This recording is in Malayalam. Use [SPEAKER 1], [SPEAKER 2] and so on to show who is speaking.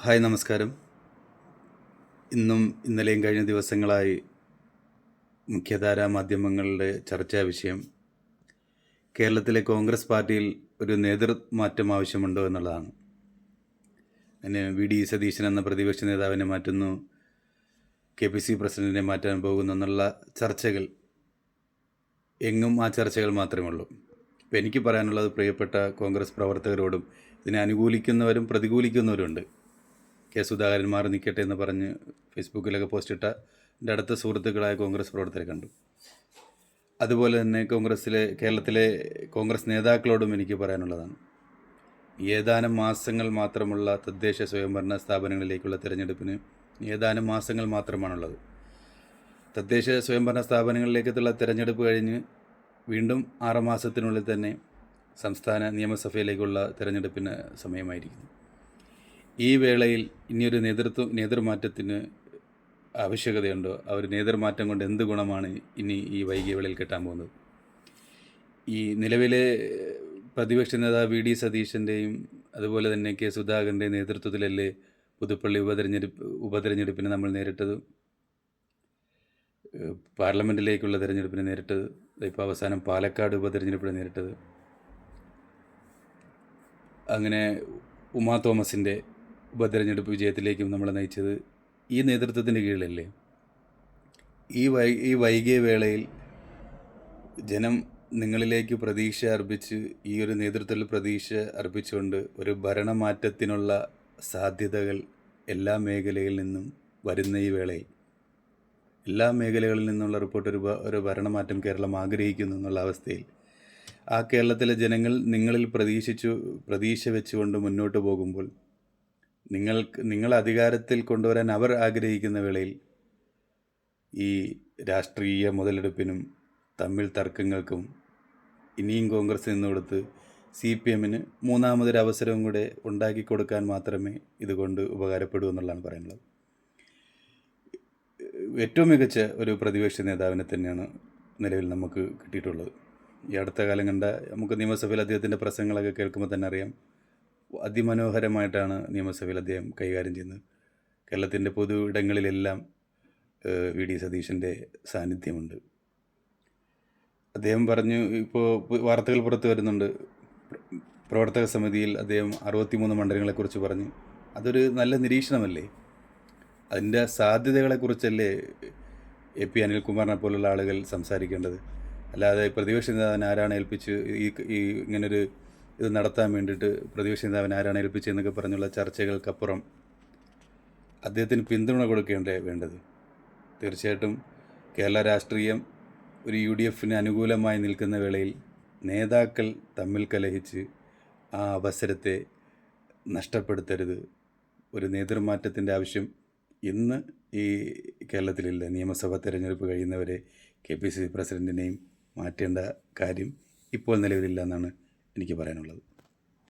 [SPEAKER 1] ഹായ് നമസ്കാരം ഇന്നും ഇന്നലെയും കഴിഞ്ഞ ദിവസങ്ങളായി മുഖ്യധാരാ മാധ്യമങ്ങളുടെ ചർച്ചാ വിഷയം കേരളത്തിലെ കോൺഗ്രസ് പാർട്ടിയിൽ ഒരു നേതൃമാറ്റം ആവശ്യമുണ്ടോ എന്നുള്ളതാണ് അതിന് വി ഡി സതീശൻ എന്ന പ്രതിപക്ഷ നേതാവിനെ മാറ്റുന്നു കെ പി സി പ്രസിഡൻറ്റിനെ മാറ്റാൻ പോകുന്നു എന്നുള്ള ചർച്ചകൾ എങ്ങും ആ ചർച്ചകൾ മാത്രമേ ഉള്ളൂ ഇപ്പം എനിക്ക് പറയാനുള്ളത് പ്രിയപ്പെട്ട കോൺഗ്രസ് പ്രവർത്തകരോടും ഇതിനെ അനുകൂലിക്കുന്നവരും പ്രതികൂലിക്കുന്നവരുണ്ട് കെ സുധാകരൻ മാറി നിൽക്കട്ടെ എന്ന് പറഞ്ഞ് ഫേസ്ബുക്കിലൊക്കെ പോസ്റ്റ് ഇട്ട എൻ്റെ അടുത്ത സുഹൃത്തുക്കളായ കോൺഗ്രസ് പ്രവർത്തകരെ കണ്ടു അതുപോലെ തന്നെ കോൺഗ്രസ്സിലെ കേരളത്തിലെ കോൺഗ്രസ് നേതാക്കളോടും എനിക്ക് പറയാനുള്ളതാണ് ഏതാനും മാസങ്ങൾ മാത്രമുള്ള തദ്ദേശ സ്വയംഭരണ സ്ഥാപനങ്ങളിലേക്കുള്ള തിരഞ്ഞെടുപ്പിന് ഏതാനും മാസങ്ങൾ മാത്രമാണുള്ളത് തദ്ദേശ സ്വയംഭരണ സ്ഥാപനങ്ങളിലേക്കുള്ള തിരഞ്ഞെടുപ്പ് കഴിഞ്ഞ് വീണ്ടും ആറുമാസത്തിനുള്ളിൽ തന്നെ സംസ്ഥാന നിയമസഭയിലേക്കുള്ള തിരഞ്ഞെടുപ്പിന് സമയമായിരിക്കുന്നു ഈ വേളയിൽ ഇനിയൊരു നേതൃത്വ നേതൃമാറ്റത്തിന് ആവശ്യകതയുണ്ടോ ആ ഒരു നേതൃമാറ്റം കൊണ്ട് എന്ത് ഗുണമാണ് ഇനി ഈ വൈകിയ വേളയിൽ കിട്ടാൻ പോകുന്നത് ഈ നിലവിലെ പ്രതിപക്ഷ നേതാവ് വി ഡി സതീശൻ്റെയും അതുപോലെ തന്നെ കെ സുധാകരൻ്റെയും നേതൃത്വത്തിലല്ലേ പുതുപ്പള്ളി ഉപതെരഞ്ഞെടുപ്പ് ഉപതെരഞ്ഞെടുപ്പിനെ നമ്മൾ നേരിട്ടത് പാർലമെൻറ്റിലേക്കുള്ള തെരഞ്ഞെടുപ്പിനെ നേരിട്ടത് ഇപ്പോൾ അവസാനം പാലക്കാട് ഉപതെരഞ്ഞെടുപ്പിനെ നേരിട്ടത് അങ്ങനെ ഉമാ തോമസിൻ്റെ ഉപതെരഞ്ഞെടുപ്പ് വിജയത്തിലേക്കും നമ്മളെ നയിച്ചത് ഈ നേതൃത്വത്തിന് കീഴിലല്ലേ ഈ വൈ ഈ വൈകിയ വേളയിൽ ജനം നിങ്ങളിലേക്ക് പ്രതീക്ഷ അർപ്പിച്ച് ഈ ഒരു നേതൃത്വത്തിൽ പ്രതീക്ഷ അർപ്പിച്ചുകൊണ്ട് ഒരു ഭരണമാറ്റത്തിനുള്ള സാധ്യതകൾ എല്ലാ മേഖലയിൽ നിന്നും വരുന്ന ഈ വേളയിൽ എല്ലാ മേഖലകളിൽ നിന്നുള്ള റിപ്പോർട്ട് ഒരു ഒരു ഭരണമാറ്റം കേരളം ആഗ്രഹിക്കുന്നു എന്നുള്ള അവസ്ഥയിൽ ആ കേരളത്തിലെ ജനങ്ങൾ നിങ്ങളിൽ പ്രതീക്ഷിച്ചു പ്രതീക്ഷ വെച്ചുകൊണ്ട് മുന്നോട്ട് പോകുമ്പോൾ നിങ്ങൾക്ക് നിങ്ങൾ അധികാരത്തിൽ കൊണ്ടുവരാൻ അവർ ആഗ്രഹിക്കുന്ന വേളയിൽ ഈ രാഷ്ട്രീയ മുതലെടുപ്പിനും തമ്മിൽ തർക്കങ്ങൾക്കും ഇനിയും കോൺഗ്രസ് കൊടുത്ത് സി പി എമ്മിന് മൂന്നാമതൊരു അവസരവും കൂടെ ഉണ്ടാക്കി കൊടുക്കാൻ മാത്രമേ ഇതുകൊണ്ട് ഉപകാരപ്പെടൂ എന്നുള്ളതാണ് പറയുന്നത് ഏറ്റവും മികച്ച ഒരു പ്രതിപക്ഷ നേതാവിനെ തന്നെയാണ് നിലവിൽ നമുക്ക് കിട്ടിയിട്ടുള്ളത് ഈ അടുത്ത കാലം കണ്ട നമുക്ക് നിയമസഭയിൽ അദ്ദേഹത്തിൻ്റെ പ്രസംഗങ്ങളൊക്കെ കേൾക്കുമ്പോൾ തന്നെ അറിയാം അതിമനോഹരമായിട്ടാണ് നിയമസഭയിൽ അദ്ദേഹം കൈകാര്യം ചെയ്യുന്നത് കേരളത്തിൻ്റെ പൊതു ഇടങ്ങളിലെല്ലാം വി ഡി സതീശൻ്റെ സാന്നിധ്യമുണ്ട് അദ്ദേഹം പറഞ്ഞു ഇപ്പോൾ വാർത്തകൾ പുറത്തു വരുന്നുണ്ട് പ്രവർത്തക സമിതിയിൽ അദ്ദേഹം അറുപത്തിമൂന്ന് മണ്ഡലങ്ങളെക്കുറിച്ച് പറഞ്ഞു അതൊരു നല്ല നിരീക്ഷണമല്ലേ അതിൻ്റെ സാധ്യതകളെക്കുറിച്ചല്ലേ എ പി അനിൽകുമാറിനെ പോലുള്ള ആളുകൾ സംസാരിക്കേണ്ടത് അല്ലാതെ പ്രതിപക്ഷ നേതാവിനെ ആരാണ് ഏൽപ്പിച്ച് ഈ ഇങ്ങനൊരു ഇത് നടത്താൻ വേണ്ടിയിട്ട് പ്രതിപക്ഷ നേതാവിൻ ആരാണ് ഏൽപ്പിച്ചതെന്നൊക്കെ പറഞ്ഞുള്ള ചർച്ചകൾക്കപ്പുറം അദ്ദേഹത്തിന് പിന്തുണ കൊടുക്കേണ്ടേ വേണ്ടത് തീർച്ചയായിട്ടും കേരള രാഷ്ട്രീയം ഒരു യു ഡി എഫിന് അനുകൂലമായി നിൽക്കുന്ന വേളയിൽ നേതാക്കൾ തമ്മിൽ കലഹിച്ച് ആ അവസരത്തെ നഷ്ടപ്പെടുത്തരുത് ഒരു നേതൃമാറ്റത്തിൻ്റെ ആവശ്യം ഇന്ന് ഈ കേരളത്തിലില്ല നിയമസഭാ തെരഞ്ഞെടുപ്പ് കഴിയുന്നവരെ കെ പി സി സി പ്രസിഡൻറ്റിനെയും മാറ്റേണ്ട കാര്യം ഇപ്പോൾ നിലവിലില്ല എന്നാണ് എനിക്ക് പറയാനുള്ളത്